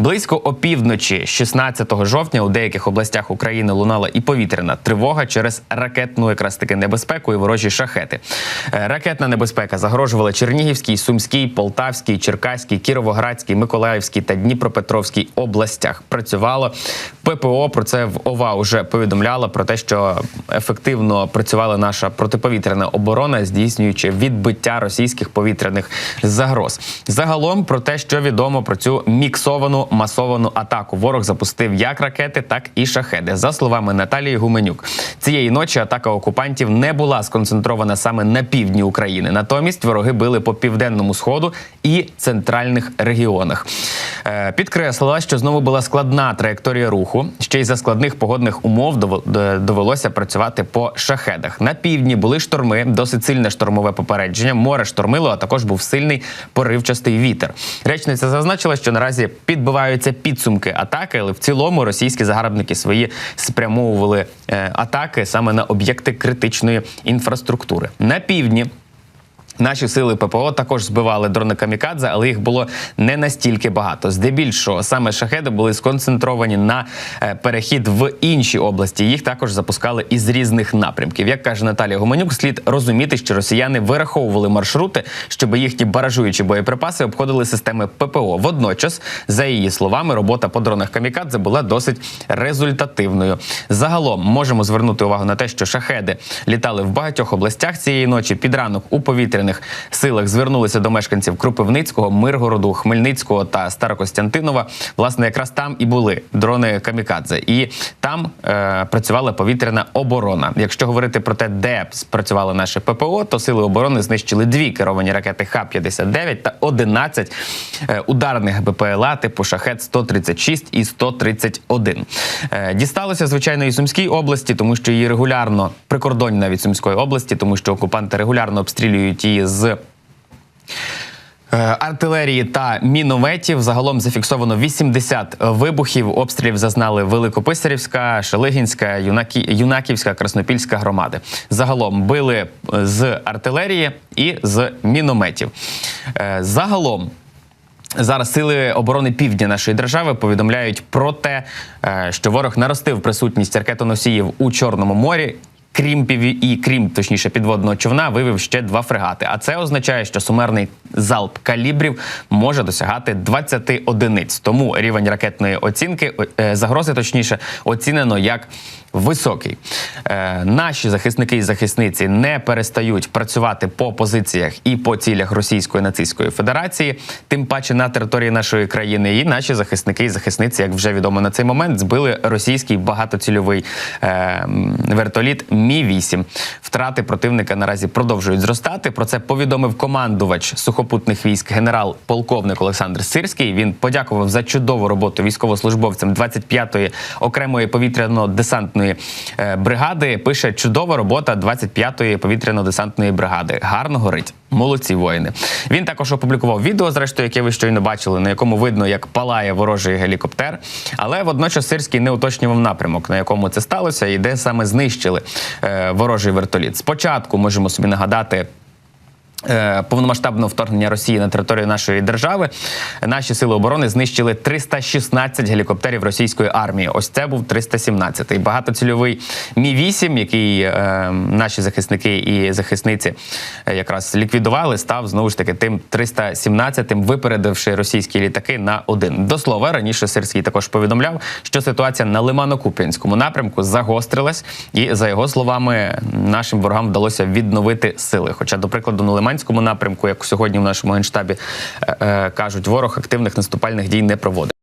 Близько опівночі, 16 жовтня, у деяких областях України лунала і повітряна тривога через ракетну якраз таки небезпеку і ворожі шахети. Е, Ракетна небезпека загрожувала Чернігівській, Сумській, Полтавській, Черкаській, Кіровоградській, Миколаївській та Дніпропетровській областях. Працювало ППО. Про це в ОВА вже повідомляла про те, що ефективно працювала наша протиповітряна оборона, здійснюючи відбиття російських повітряних загроз. Загалом про те, що відомо про цю міксовану масовану атаку. Ворог запустив як ракети, так і шахеди. За словами Наталії Гуменюк, цієї ночі атака окупантів не була сконцентрована саме на півдні України. Натомість вороги били по південному сходу і центральних регіонах. Е, Підкреслила, що знову була складна траєкторія руху. Ще й за складних погодних умов довелося працювати по шахедах. На півдні були шторми, досить сильне штормове попередження. Море штормило, а також був сильний поривчастий вітер. Речниця зазначила, що наразі підбиваються підсумки атаки, але в цілому російські загарбники свої спрямовували е, атаки саме на об'єкти критичної інфраструктури. На півдні Наші сили ППО також збивали дрони камікадзе, але їх було не настільки багато. Здебільшого саме шахеди були сконцентровані на е, перехід в інші області. Їх також запускали із різних напрямків. Як каже Наталія Гуменюк, слід розуміти, що росіяни вираховували маршрути, щоб їхні баражуючі боєприпаси обходили системи ППО. Водночас, за її словами, робота по дронах камікадзе була досить результативною. Загалом можемо звернути увагу на те, що шахеди літали в багатьох областях цієї ночі. Під ранок у повітряних силах звернулися до мешканців Кропивницького, Миргороду, Хмельницького та Старокостянтинова. Власне, якраз там і були дрони камікадзе, і там е, працювала повітряна оборона. Якщо говорити про те, де спрацювали наше ППО, то сили оборони знищили дві керовані ракети Х-59 та 11 е, ударних БПЛА типу Шахет 136 і 131. Е, Дісталося звичайно і Сумській області, тому що її регулярно прикордонні навіть Сумської області, тому що окупанти регулярно обстрілюють її з. Е, Артилерії та мінометів загалом зафіксовано 80 вибухів. Обстрілів зазнали Великописарівська, Шелегінська, Юнакі, Юнаківська, Краснопільська громади. Загалом били е, з артилерії і з мінометів. Е, Загалом Зараз сили оборони півдня нашої держави повідомляють про те, що ворог наростив присутність ракетоносіїв у Чорному морі. Крім пів і крім точніше підводного човна, вивів ще два фрегати. А це означає, що сумерний залп калібрів може досягати 20 одиниць. Тому рівень ракетної оцінки е, загрози, точніше, оцінено як високий. Е, Наші захисники і захисниці не перестають працювати по позиціях і по цілях Російської нацистської федерації, тим паче на території нашої країни. І наші захисники і захисниці, як вже відомо на цей момент, збили російський багатоцільовий е, вертоліт Мі 8 Втрати противника наразі продовжують зростати. Про це повідомив командувач сухопутних військ генерал полковник Олександр Сирський. Він подякував за чудову роботу військовослужбовцям 25-ї окремої повітряно-десантної е, бригади. Пише чудова робота 25-ї повітряно-десантної бригади. Гарно горить. Молодці воїни. Він також опублікував відео, зрештою, яке ви щойно бачили, на якому видно, як палає ворожий гелікоптер. Але водночас Сирський не уточнював напрямок, на якому це сталося, і де саме знищили е, ворожий вертоліт. Спочатку можемо собі нагадати. Е, Повномасштабного вторгнення Росії на територію нашої держави наші сили оборони знищили 316 гелікоптерів російської армії. Ось це був 317-й. Багатоцільовий Мі 8 який е, наші захисники і захисниці е, якраз ліквідували, став знову ж таки тим 317-тим, випередивши російські літаки на один. До слова раніше Сирський також повідомляв, що ситуація на Лимано-Куп'янському напрямку загострилась, і за його словами, нашим ворогам вдалося відновити сили. Хоча, до прикладу, на Лиманському напрямку, як сьогодні в нашому генштабі е, е, кажуть, ворог активних наступальних дій не проводить.